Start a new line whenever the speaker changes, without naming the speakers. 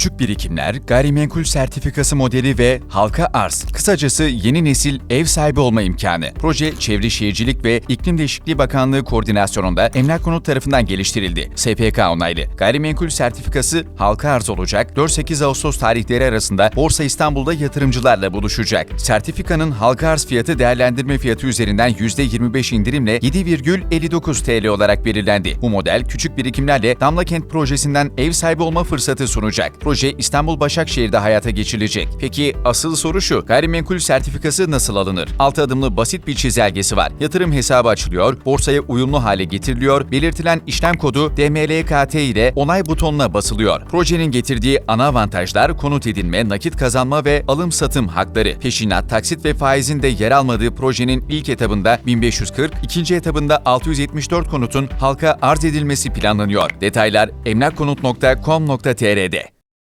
Küçük birikimler, gayrimenkul sertifikası modeli ve halka arz. Kısacası yeni nesil ev sahibi olma imkanı. Proje Çevre Şehircilik ve İklim Değişikliği Bakanlığı koordinasyonunda Emlak Konut tarafından geliştirildi. SPK onaylı. Gayrimenkul sertifikası halka arz olacak. 4-8 Ağustos tarihleri arasında Borsa İstanbul'da yatırımcılarla buluşacak. Sertifikanın halka arz fiyatı değerlendirme fiyatı üzerinden %25 indirimle 7,59 TL olarak belirlendi. Bu model küçük birikimlerle Damla Kent projesinden ev sahibi olma fırsatı sunacak. Proje İstanbul Başakşehir'de hayata geçirilecek. Peki asıl soru şu, gayrimenkul sertifikası nasıl alınır? 6 adımlı basit bir çizelgesi var. Yatırım hesabı açılıyor, borsaya uyumlu hale getiriliyor, belirtilen işlem kodu DMLKT ile onay butonuna basılıyor. Projenin getirdiği ana avantajlar konut edinme, nakit kazanma ve alım satım hakları. Peşinat, taksit ve faizin de yer almadığı projenin ilk etabında 1540, ikinci etabında 674 konutun halka arz edilmesi planlanıyor. Detaylar emlakkonut.com.tr'de.